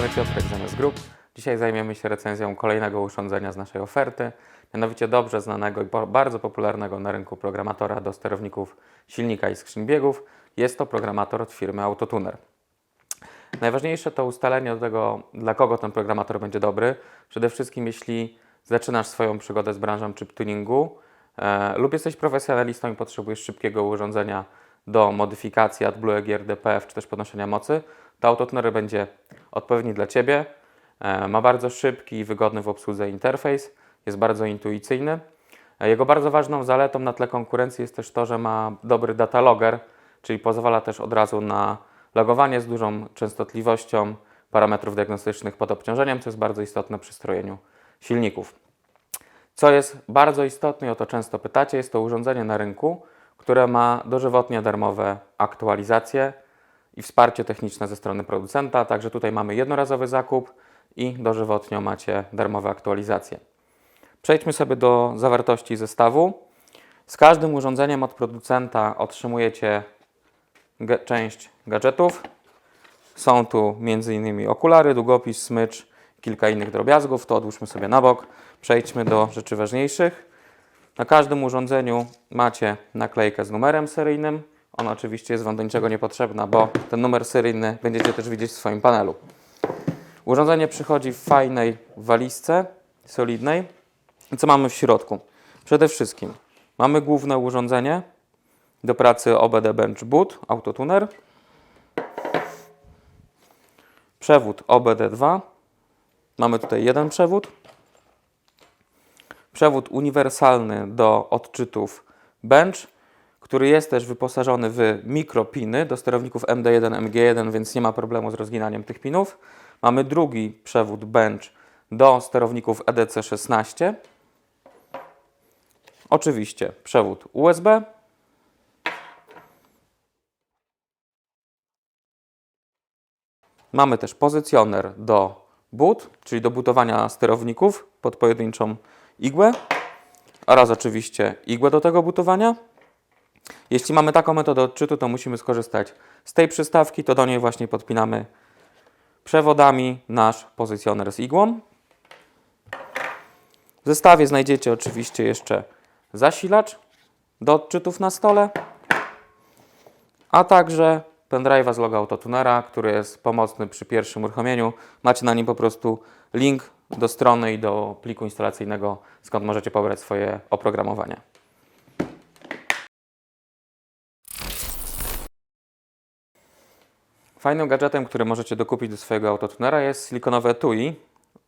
strony Piotrek zamiast grup. Dzisiaj zajmiemy się recenzją kolejnego urządzenia z naszej oferty, mianowicie dobrze znanego i bardzo popularnego na rynku programatora do sterowników silnika i skrzyń biegów. Jest to programator od firmy Autotuner. Najważniejsze to ustalenie do tego, dla kogo ten programator będzie dobry. Przede wszystkim, jeśli zaczynasz swoją przygodę z branżą chip tuningu e, lub jesteś profesjonalistą i potrzebujesz szybkiego urządzenia do modyfikacji AdBlue, EGR, DPF czy też podnoszenia mocy, to Autotuner będzie odpowiedni dla Ciebie. E, ma bardzo szybki i wygodny w obsłudze interfejs, jest bardzo intuicyjny. E, Jego bardzo ważną zaletą na tle konkurencji jest też to, że ma dobry data logger, czyli pozwala też od razu na logowanie z dużą częstotliwością parametrów diagnostycznych pod obciążeniem, co jest bardzo istotne przy strojeniu silników. Co jest bardzo istotne i o to często pytacie, jest to urządzenie na rynku, które ma dożywotnie darmowe aktualizacje i wsparcie techniczne ze strony producenta. Także tutaj mamy jednorazowy zakup i dożywotnio macie darmowe aktualizacje. Przejdźmy sobie do zawartości zestawu. Z każdym urządzeniem od producenta otrzymujecie część gadżetów. Są tu m.in. okulary, długopis, smycz, kilka innych drobiazgów. To odłóżmy sobie na bok. Przejdźmy do rzeczy ważniejszych. Na każdym urządzeniu macie naklejkę z numerem seryjnym. Ona oczywiście jest Wam do niczego niepotrzebna, bo ten numer seryjny będziecie też widzieć w swoim panelu. Urządzenie przychodzi w fajnej walizce, solidnej. I co mamy w środku? Przede wszystkim mamy główne urządzenie do pracy OBD Bench Boot Autotuner. Przewód OBD2. Mamy tutaj jeden przewód. Przewód uniwersalny do odczytów Bench, który jest też wyposażony w mikropiny do sterowników MD1, MG1, więc nie ma problemu z rozginaniem tych pinów. Mamy drugi przewód Bench do sterowników E EDC16. Oczywiście przewód USB. Mamy też pozycjoner do boot, czyli do butowania sterowników pod pojedynczą igłę oraz oczywiście igłę do tego butowania. Jeśli mamy taką metodę odczytu, to musimy skorzystać z tej przystawki, to do niej właśnie podpinamy przewodami nasz pozycjoner z igłą. W zestawie znajdziecie oczywiście jeszcze zasilacz do odczytów na stole, a także pendrive'a z logo Autotunera, który jest pomocny przy pierwszym uruchomieniu. Macie na nim po prostu link do strony i do pliku instalacyjnego, skąd możecie pobrać swoje oprogramowanie. Fajnym gadżetem, który możecie dokupić do swojego autotunera jest silikonowe etui.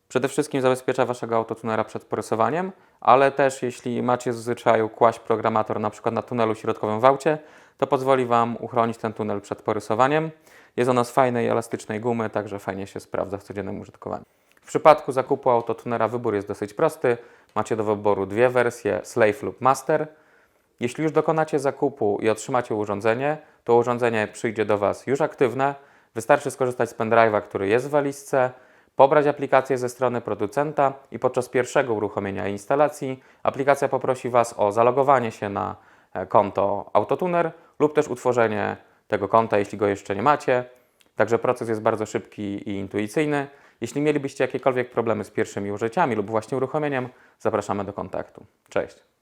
Przede wszystkim zabezpiecza Waszego autotunera przed porysowaniem, ale też jeśli macie w zwyczaju kłaść programator na przykład na tunelu środkowym w aucie, to pozwoli Wam uchronić ten tunel przed porysowaniem. Jest ona z fajnej, elastycznej gumy, także fajnie się sprawdza w codziennym użytkowaniu. W przypadku zakupu autotunera wybór jest dosyć prosty. Macie do wyboru dwie wersje, Slave lub Master. Jeśli już dokonacie zakupu i otrzymacie urządzenie, to urządzenie przyjdzie do Was już aktywne. Wystarczy skorzystać z pendrive'a, który jest w walizce, pobrać aplikację ze strony producenta i podczas pierwszego uruchomienia instalacji aplikacja poprosi Was o zalogowanie się na e, konto Autotuner lub też utworzenie tego konta, jeśli go jeszcze nie macie. Także proces jest bardzo szybki i intuicyjny. Jeśli mielibyście jakiekolwiek problemy z pierwszymi użyciami lub właśnie uruchomieniem, zapraszamy do kontaktu. Cześć!